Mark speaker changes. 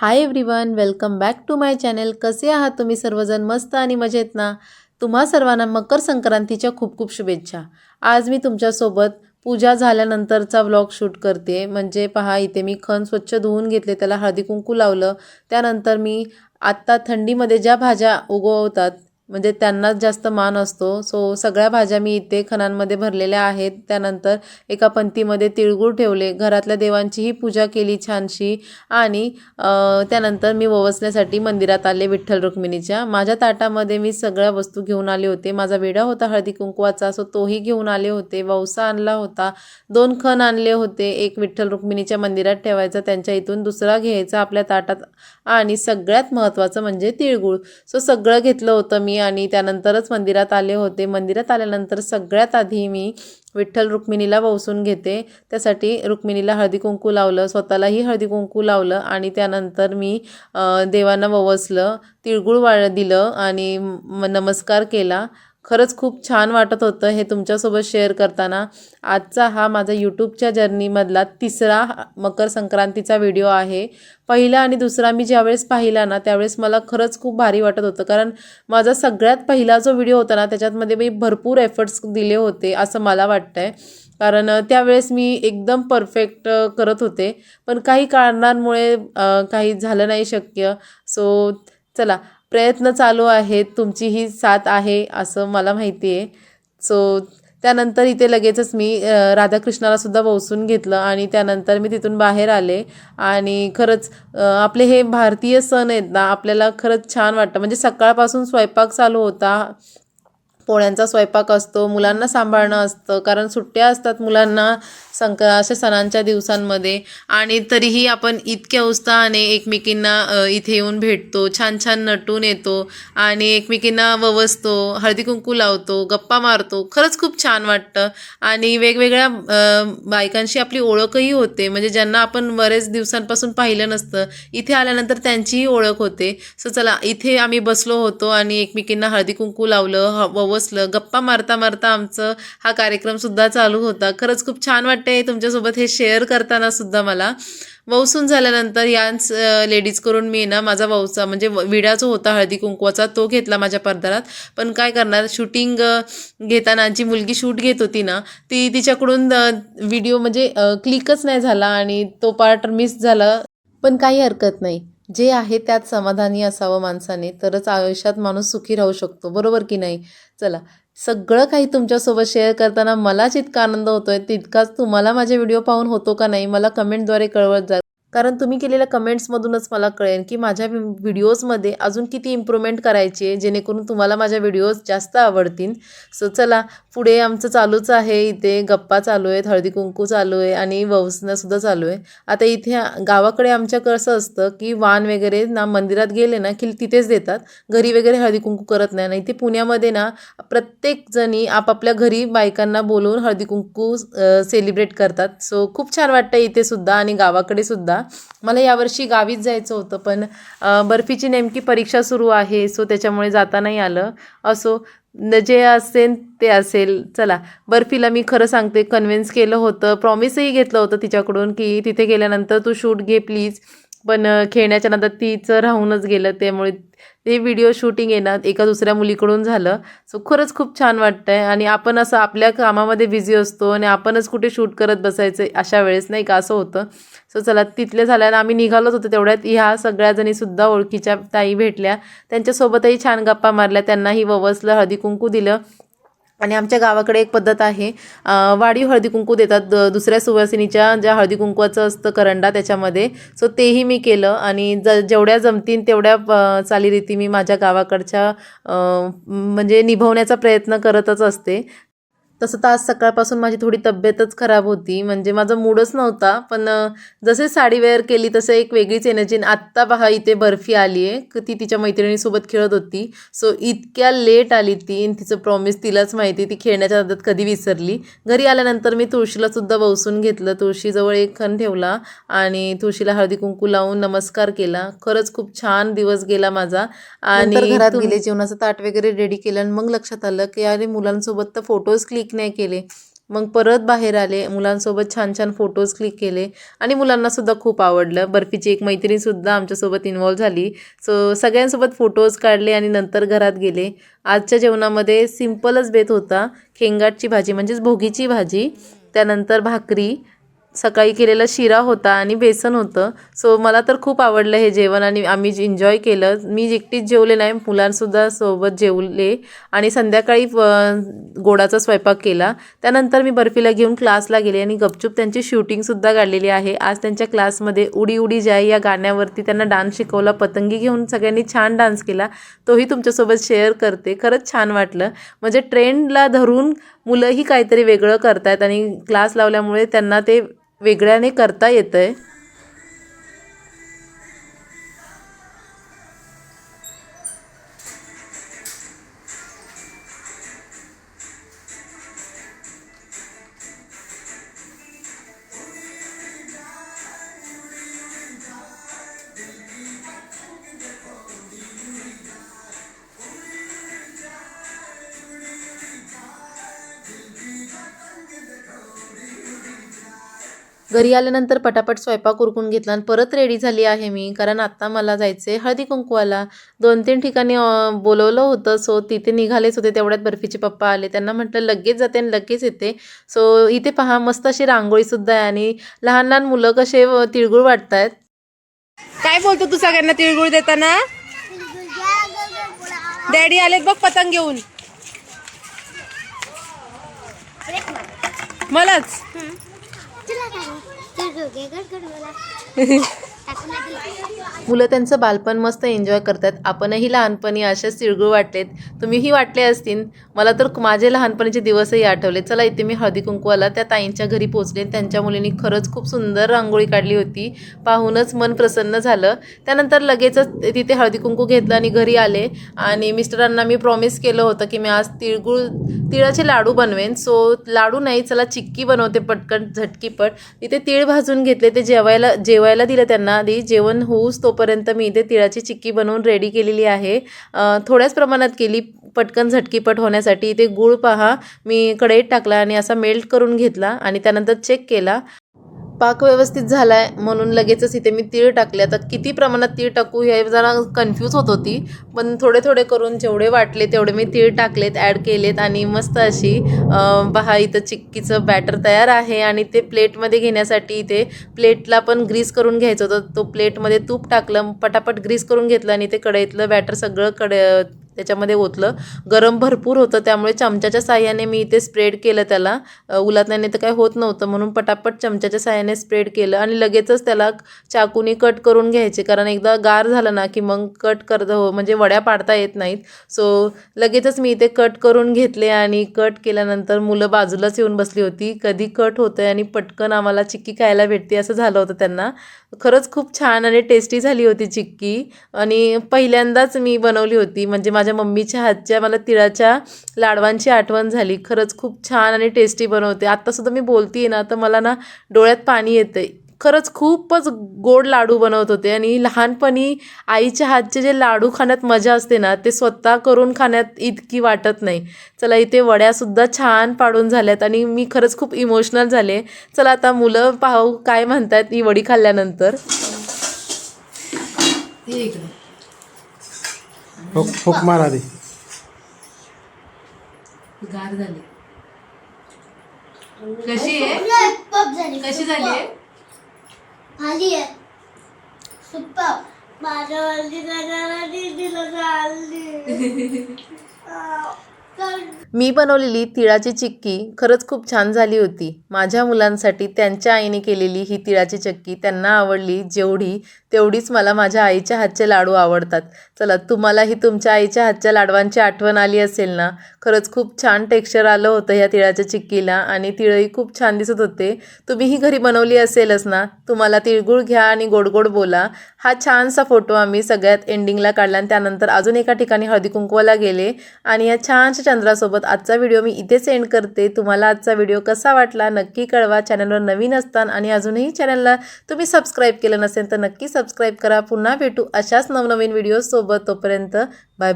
Speaker 1: Hi everyone welcome back to my channel कसे आहात तुम्ही सर्वजण? मस्त आणि मजेत ना? तुम्हा सर्वांना मकर संक्रांतीच्या खूप खूप शुभेच्छा. आज मी तुमच्यासोबत पूजा झाल्यानंतरचा व्लॉग शूट करते. म्हणजे पहा इथे मी खण स्वच्छ धुवून घेतले त्याला हळदी कुंकू लावलं. त्यानंतर मी आत्ता थंडीमध्ये ज्या भाज्या उगवतात म्हणजे त्यांनाच जास्त मान असतो. सो सगळ्या भाज्या मी इथे खणांमध्ये भरलेल्या आहेत. त्यानंतर एका पंथीमध्ये तिळगूळ ठेवले. घरातल्या देवांचीही पूजा केली छानशी. आणि त्यानंतर मी ववसण्यासाठी मंदिरात आले विठ्ठल रुक्मिणीच्या. माझ्या ताटामध्ये मी सगळ्या वस्तू घेऊन आले होते. माझा वेडा होता हळदी कुंकवाचा. सो तोही घेऊन आले होते. ववसा आणला होता. दोन खण आणले होते. एक विठ्ठल रुक्मिणीच्या मंदिरात ठेवायचा त्यांच्या इथून दुसरा घ्यायचा आपल्या ताटात. आणि सगळ्यात महत्त्वाचं म्हणजे तिळगूळ. सो सगळं घेतलं होतं मी. आणि त्यानंतरच मंदिरात आले होते. मंदिरात आल्यानंतर सगळ्यात आधी मी विठ्ठल रुक्मिणीला ववसून घेते. त्यासाठी रुक्मिणीला हळदी कुंकू लावलं स्वतःलाही हळदी कुंकू लावलं आणि त्यानंतर मी देवांना ववसलं तिळगुळ वाळ दिलं आणि नमस्कार केला. खरंच खूप छान वाटत होतं हे तुमच्यासोबत शेअर करताना. आजचा हा माझा यूट्यूबच्या जर्नीमधला तिसरा मकर संक्रांतीचा व्हिडिओ आहे. पहिला आणि दुसरा मी ज्यावेळेस पाहिला ना त्यावेळेस मला खरंच खूप भारी वाटत होतं. कारण माझा सगळ्यात पहिला जो व्हिडिओ होता ना त्याच्यातमध्ये मी भरपूर एफर्ट्स दिले होते असं मला वाटतं आहे कारण त्यावेळेस मी एकदम परफेक्ट करत होते. पण काही कारणांमुळे काही झालं नाही शक्य. सो चला प्रयत्न चालू आहेत तुमची ही साथ आहे असं मला माहिती आहे. सो त्यानंतर इथे लगेचच मी राधाकृष्णालासुद्धा राधाकृष्णाला घेतलं आणि त्यानंतर मी तिथून बाहेर आले. आणि खरंच आपले हे भारतीय सण आहेत ना आपल्याला खरंच छान वाटतं. म्हणजे सकाळपासून स्वयंपाक चालू होता. पोळ्यांचा स्वयंपाक असतो मुलांना सांभाळणं असतं कारण सुट्ट्या असतात मुलांना संक अशा सणांच्या दिवसांमध्ये. आणि तरीही आपण इतक्या उत्साहाने एकमेकींना इथे येऊन भेटतो छान छान नटून येतो आणि एकमेकींना ववसतो हळदी कुंकू लावतो गप्पा मारतो. खरंच खूप छान वाटतं. आणि वेगवेगळ्या बायकांशी आपली ओळखही होते. म्हणजे ज्यांना आपण बरेच दिवसांपासून पाहिलं नसतं इथे आल्यानंतर त्यांचीही ओळख होते. सो चला इथे आम्ही बसलो होतो आणि एकमेकींना हळदी कुंकू लावलं ह बसलं गप्पा मारता मारता आमचं हा कार्यक्रमसुद्धा चालू होता. खरंच खूप छान वाटते तुमच्यासोबत हे शेअर करताना सुद्धा मला. वौसून झाल्यानंतर याच लेडीज करून मी ना माझा वौचा म्हणजे व- विडा जो होता हळदी कुंकवाचा तो घेतला माझ्या पदरात. पण काय करणार शूटिंग घेताना जी मुलगी शूट घेत होती ना ती तिच्याकडून व्हिडिओ म्हणजे क्लिकच नाही झाला आणि तो पार्ट मिस झाला. पण काही हरकत नाही. जे आहे त्यात समाधानी असावं माणसाने तरच आयुष्यात माणूस सुखी राहू शकतो. बरोबर की नाही? चला सगळं काही तुमच्यासोबत शेअर करताना मला जितका आनंद होतो आहे तितकाच तुम्हाला माझे व्हिडिओ पाहून होतो का नाही मला कमेंटद्वारे कळवत जा कारण तुम्ही केलेल्या कमेंट्समधूनच मला कळेल की माझ्या व्हिडिओजमध्ये अजून किती इम्प्रूव्हमेंट करायची आहे जेणेकरून तुम्हाला माझ्या व्हिडिओज जास्त आवडतील. सो चला पुढे आमचं चालूच आहे. इथे गप्पा चालू आहेत हळदी कुंकू चालू आहे आणि ववसणंसुद्धा चालू आहे. आता इथे गावाकडे आमच्या कसं असतं की वाण वगैरे ना मंदिरात गेले ना की तिथेच देतात. घरी वगैरे हळदी कुंकू करत नाही. ना इथे पुण्यामध्ये ना प्रत्येकजणी आपापल्या घरी बायकांना बोलवून हळदी कुंकू सेलिब्रेट करतात. सो खूप छान वाटतं इथे सुद्धा आणि गावाकडे सुद्धा. मला यावर्षी गावीच जायचं होतं पण बर्फीची नेमकी परीक्षा सुरू आहे सो त्याच्यामुळे जाता नाही आलं. असो जे असेल ते असेल. चला बर्फीला मी खरं सांगते कन्व्हिन्स केलं होतं प्रॉमिसही घेतलं होतं तिच्याकडून की तिथे गेल्यानंतर तू शूट घे प्लीज पण खेळण्याच्या नंतर तिचं राहूनच गेलं त्यामुळे ते व्हिडिओ शूटिंग येणं एका दुसऱ्या मुलीकडून झालं. सो खरंच खूप छान वाटतं आहे आणि आपण असं आपल्या कामामध्ये बिझी असतो आणि आपणच कुठे शूट करत बसायचं अशा वेळेस नाही का? असं होतं. सो चला तिथले झाल्यानं आम्ही निघालोच होतो तेवढ्यात. ह्या सगळ्या ओळखीच्या ताई भेटल्या. त्यांच्यासोबतही छान गप्पा मारल्या. त्यांनाही ववसलं हळदी कुंकू दिलं. आणि आमच्या गावाकडे एक पद्धत आहे. अं, वाढीव हळदी कुंकू देतात. द- दुसऱ्या सुवासिनीच्या ज्या हळदी कुंकवाचं असतं करंडा त्याच्यामध्ये. सो तेही मी केलं आणि ज जेवढ्या जमतीन तेवढ्या चालीरीती मी माझ्या गावाकडच्या म्हणजे निभवण्याचा प्रयत्न करतच असते. तसं तर आज सकाळपासून माझी थोडी तब्येतच खराब होती. म्हणजे माझा मूडच नव्हता. पण जसे साडी वेअर केली तसं एक वेगळीच एनर्जी आत्ता पहा इथे बर्फी आली आहे. ती तिच्या मैत्रिणीसोबत खेळत होती. सो इतक्या लेट आली ती आणि तिचं प्रॉमिस तिलाच माहिती ती खेळण्याच्या नादात कधी विसरली. घरी आल्यानंतर मी तुळशीला सुद्धा वसून घेतलं. तुळशीजवळ एक खण ठेवला आणि तुळशीला हळदी कुंकू लावून नमस्कार केला. खरंच खूप छान दिवस गेला माझा. आणि घरात गेले जेवणाचं ताट वगैरे रेडी केलं आणि मग लक्षात आलं की अरे मुलांसोबत तर फोटोज क्लिक क्लिक नाही केले. मग परत बाहेर आले मुलांसोबत छान छान फोटोज क्लिक केले आणि मुलांनासुद्धा खूप आवडलं. बर्फीची एक मैत्रीणसुद्धा आमच्यासोबत इन्वॉल्व झाली. सो सगळ्यांसोबत फोटोज काढले आणि नंतर घरात गेले. आजच्या जेवणामध्ये सिम्पलच बेत होता. खेंगाटची भाजी म्हणजेच भोगीची भाजी त्यानंतर भाकरी सकाळी केलेला शिरा होता आणि बेसन होतं. सो मला तर खूप आवडलं हे जेवण आणि आम्ही एन्जॉय केलं. मी एकटीच जेवले नाही मुलांसुद्धा सोबत जेवले आणि संध्याकाळी गोडाचा स्वयंपाक केला. त्यानंतर मी बर्फीला घेऊन क्लासला गेले आणि गपचूप त्यांची शूटिंगसुद्धा काढलेली आहे. आज त्यांच्या क्लासमध्ये उडी उडी जाय या गाण्यावरती त्यांना डान्स शिकवला पतंगी घेऊन सगळ्यांनी छान डान्स केला. तोही तुमच्यासोबत शेअर करते. खरंच छान वाटलं. म्हणजे ट्रेंडला धरून मुलंही काहीतरी वेगळं करतायत आणि क्लास लावल्यामुळे त्यांना ते वेगळ्याने करता येतं आहे घरी आल्यानंतर पटापट स्वयंपाक उरकून घेतला आणि परत रेडी झाली आहे मी कारण आत्ता मला जायचं आहे हळदी कुंकवाला. दोन तीन ठिकाणी बोलवलं होतं सो तिथे निघालेच होते तेवढ्यात बर्फीचे पप्पा आले. त्यांना म्हटलं लगेच जाते आणि लगेच येते. सो इथे पहा मस्त अशी रांगोळीसुद्धा आहे आणि लहान लहान मुलं कसे तिळगुळ वाटतायत.
Speaker 2: काय बोलतो तू सगळ्यांना तिळगुळ देताना? डॅडी आलेत बघ पतंग घेऊन. मलाच.
Speaker 1: मुलं मुलं त्यांचं बालपण मस्त एन्जॉय करतात. आपणही लहानपणी असेच तिळगुळ वाटलेत. तुम्हीही वाटले असतील. मला तर माझे लहानपणीचे दिवसही आठवले. चला इथे मी हळदी कुंकवाला त्या ताईंच्या घरी पोचले त्यांच्या मुलींनी खरंच खूप सुंदर रांगोळी काढली होती. पाहूनच मन प्रसन्न झालं. त्यानंतर लगेचच तिथे हळदी कुंकू घेतलं आणि घरी आले. आणि मिस्टरांना मी प्रॉमिस केलं होतं की मी आज तिळगुळ तिळाचे लाडू बनवेन. सो लाडू नाही चला चिक्की बनवते पटकन झटकीपट इथे तिळ भाजून घेतले. ते जेवायला जेवायला दिलं त्यांना. आधी जेवण होऊच तोपर्यंत मी इथे तिळाची चिक्की बनवून रेडी केलेली आहे. थोड्याच प्रमाणात केली पटकन झटकीपट होण्यासाठी. इथे गूळ पहा मी कढईत टाकला आणि असा मेल्ट करून घेतला आणि त्यानंतर चेक केला. पाक व्यवस्थित झाला आहे म्हणून लगेचच इथे मी तीळ टाकले. आता किती प्रमाणात तीळ टाकू हे जरा कन्फ्यूज होत होती. पण थोडे थोडे करून जेवढे वाटले तेवढे मी तीळ टाकलेत ॲड केलेत आणि मस्त अशी पहा इथं चिक्कीचं बॅटर तयार आहे आणि ते प्लेटमध्ये घेण्यासाठी इथे प्लेटला पण ग्रीस करून घ्यायचं होतं. तो प्लेटमध्ये तूप टाकलं पटापट ग्रीस करून घेतलं आणि ते कढईतलं बॅटर सगळं कड त्याच्यामध्ये ओतलं. गरम भरपूर होतं त्यामुळे चमच्याच्या साह्याने मी इथे स्प्रेड केलं त्याला. अ, उलटण्याने तर काही होत नव्हतं म्हणून पटापट चमच्याच्या साह्याने स्प्रेड केलं आणि लगेचच त्याला चाकूनी कट करून घ्यायचे. कारण एकदा गार झालं ना की मग कट कर हो म्हणजे वड्या पाडता येत नाहीत. सो लगेचच मी इथे कट करून घेतले आणि कट केल्यानंतर मुलं बाजूलाच येऊन बसली होती. कधी कट होतं आणि पटकन आम्हाला चिक्की खायला भेटते असं झालं होतं त्यांना. खरंच खूप छान आणि टेस्टी झाली होती चिक्की. आणि पहिल्यांदाच मी बनवली होती. म्हणजे माझ्या माझ्या मम्मीच्या हातच्या मला तिळाच्या लाडवांची आठवण झाली. खरंच खूप छान आणि टेस्टी बनवते. आत्तासुद्धा मी बोलते ना तर मला ना डोळ्यात पाणी येतं खरंच खूपच गोड लाडू बनवत होते आणि लहानपणी आईच्या हातचे जे लाडू खाण्यात मजा असते ना ते स्वतः करून खाण्यात इतकी वाटत नाही. चला इथे वड्यासुद्धा छान पाडून झाल्यात आणि मी खरंच खूप इमोशनल झाले. चला आता मुलं पाहू काय म्हणतात ही वडी खाल्ल्यानंतर.
Speaker 3: हुक हुक मार आधी
Speaker 1: गार झाली. कशी आहे? कशी झाली आहे?
Speaker 4: भारी आहे. सुपर माझ्या वरती जाणारा दीदीला चालली
Speaker 1: मी बनवलेली तिळाची चिक्की खरंच खूप छान झाली होती. माझ्या मुलांसाठी त्यांच्या आईने केलेली ही तिळाची चिक्की त्यांना आवडली जेवढी तेवढीच मला माझ्या आईच्या हातचे लाडू आवडतात. चला तुम्हालाही तुमच्या आईच्या हातच्या लाडवांची आठवण आली असेल ना? खरंच खूप छान टेक्स्चर आलं होतं ह्या तिळाच्या चिक्कीला आणि तिळही खूप छान दिसत होते. तुम्हीही घरी बनवली असेलच ना? तुम्हाला तिळगुळ घ्या आणि गोड गोड बोला. हा छानसा फोटो आम्ही सगळ्यात एंडिंगला काढला आणि त्यानंतर अजून एका ठिकाणी हळदी कुंकवाला गेले. आणि या छानशा चंद्रासोबत आजचा व्हिडिओ मी इथे सेंड करते. तुम्हाला आजचा व्हिडिओ कसा वाटला नक्की कळवा. चॅनलवर नवीन असताना आणि अजूनही चॅनलला तुम्ही सबस्क्राईब केलं नसेल तर नक्की सबस्क्राईब करा. पुन्हा भेटू अशाच नवनवीन व्हिडिओसोबत तोपर्यंत बाय बाय